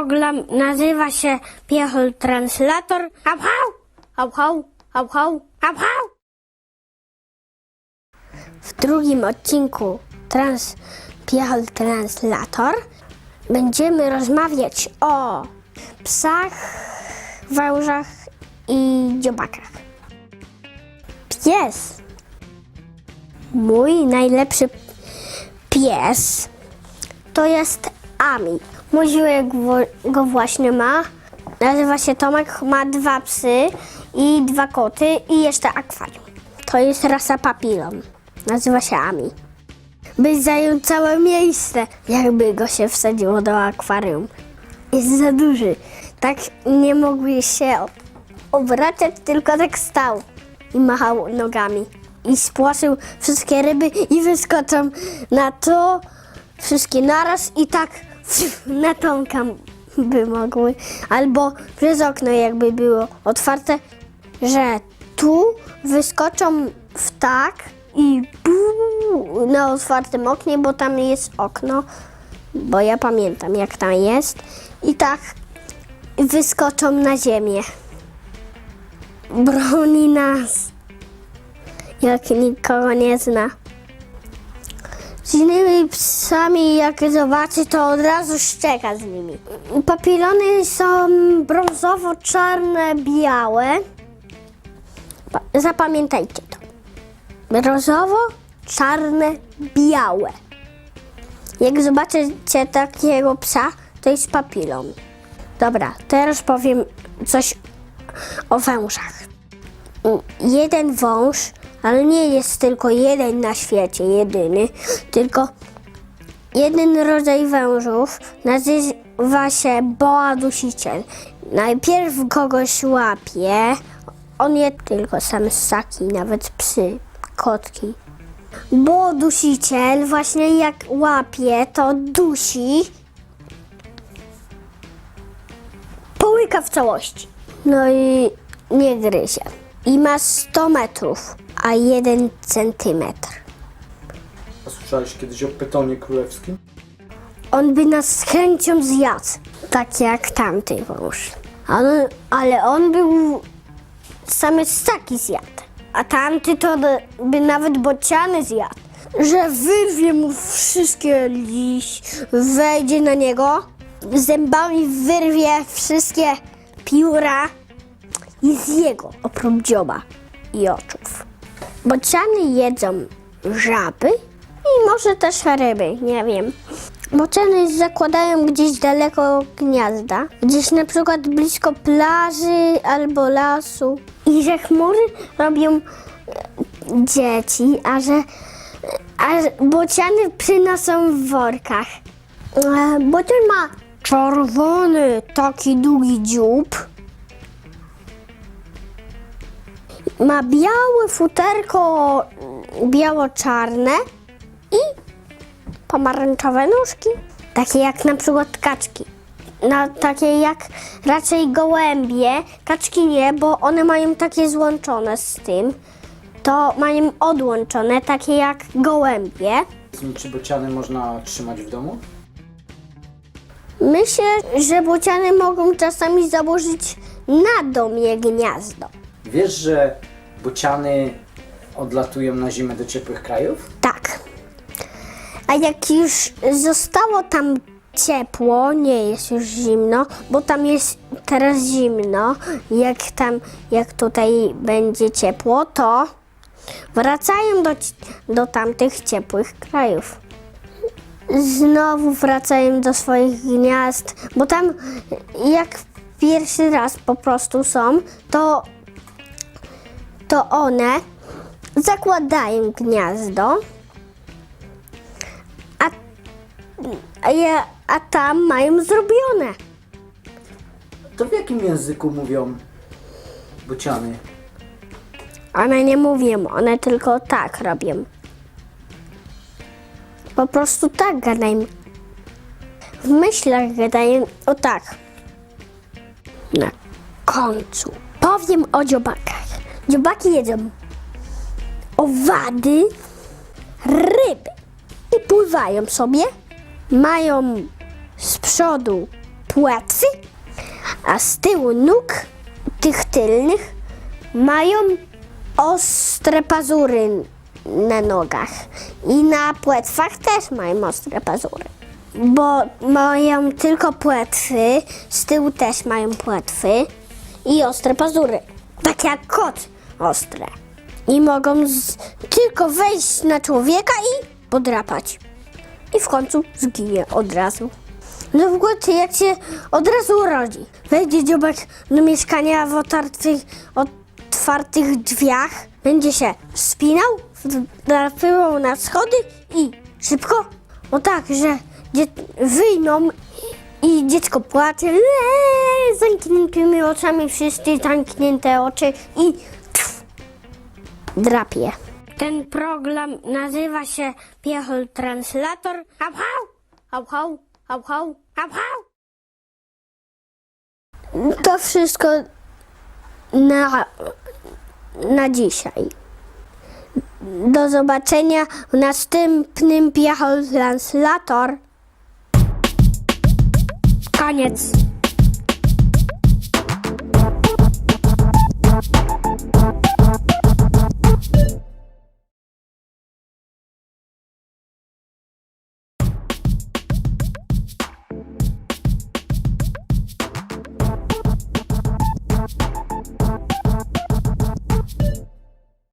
Program nazywa się Piechol Translator. Hał, hał, hał, hał. W drugim odcinku Trans Piechol Translator będziemy rozmawiać o psach, wężach i dziobakach. Pies. Mój najlepszy pies to jest Ami. Mój go właśnie ma. Nazywa się Tomek, ma dwa psy i dwa koty i jeszcze akwarium. To jest rasa papilon. Nazywa się Ami. By zajął całe miejsce, jakby go się wsadziło do akwarium. Jest za duży. Tak nie mógłby się obracać, tylko tak stał i machał nogami. I spłoszył wszystkie ryby i wyskoczą na to wszystkie naraz i tak na Tomka by mogły. Albo przez okno jakby było otwarte, że tu wyskoczą w tak i buu, na otwartym oknie, bo tam jest okno, bo ja pamiętam jak tam jest. I tak wyskoczą na ziemię. Broni nas, jak nikogo nie zna. Z innymi psami, jak zobaczy, to od razu szczeka z nimi. Papilony są brązowo-czarne, białe. Pa- Zapamiętajcie to. Brązowo-czarne, białe. Jak zobaczycie takiego psa, to jest papilon. Dobra, teraz powiem coś o wężach. Jeden wąż, ale nie jest tylko jeden na świecie, jedyny, tylko jeden rodzaj wężów nazywa się boa dusiciel. Najpierw kogoś łapie, on je tylko same ssaki, nawet psy, kotki. Bo dusiciel właśnie jak łapie, to dusi, połyka w całości. No i nie gryzie. I ma 100 metrów, a 1 centymetr. A słyszałeś kiedyś o pytonie królewskim? On by nas z chęcią zjadł, tak jak tamty wąż. Ale, ale on był same ssaki zjadł, a tamty to by- nawet bociany zjadł. Że wyrwie mu wszystkie liść, wejdzie na niego, zębami wyrwie wszystkie pióra i zje go oprócz dzioba i oczów. Bociany jedzą żaby i może też ryby, nie wiem. Bociany zakładają gdzieś daleko gniazda, gdzieś na przykład blisko plaży albo lasu. I że chmury robią e, dzieci, a że a bociany przynoszą w workach. E, Bocian ma czerwony, taki długi dziób. Ma białe futerko biało-czarne i pomarańczowe nóżki. Takie jak na przykład kaczki. No, takie jak raczej gołębie. Kaczki nie, bo one mają takie złączone z tym. To mają odłączone, takie jak gołębie. Czy bociany można trzymać w domu? Myślę, że bociany mogą czasami założyć na domie gniazdo. Wiesz, że bociany odlatują na zimę do ciepłych krajów? Tak. A jak już zostało tam ciepło, nie jest już zimno, bo tam jest teraz zimno, jak tam, jak tutaj będzie ciepło, to wracają do, do tamtych ciepłych krajów. Znowu wracają do swoich gniazd, bo tam jak pierwszy raz po prostu są, to, to one zakładają gniazdo, a, a, a tam mają zrobione. To w jakim języku mówią bociany? One nie mówią, one tylko tak robią. Po prostu tak gadają. W myślach gadają o tak. Na końcu powiem o dziobakach. Dziobaki jedzą owady, ryby i pływają sobie. Mają z przodu płetwy, a z tyłu nóg, tych tylnych, mają ostre pazury na nogach. I na płetwach też mają ostre pazury. Bo mają tylko płetwy, z tyłu też mają płetwy i ostre pazury. Tak jak kot ostre. I mogą z, tylko wejść na człowieka i podrapać. I w końcu zginie od razu. No w to jak się od razu urodzi. Wejdzie dziobek do mieszkania w otwartych, otwartych drzwiach, będzie się spinał, wdrapywał na schody i szybko, o tak, że wyjdą i dziecko płacze, eee, zamkniętymi oczami, wszyscy zamknięte oczy i drapie. Ten program nazywa się Piechol Translator. Hał, hał, hał, hał. To wszystko na, na dzisiaj. Do zobaczenia w następnym Piechol Translator. Koniec.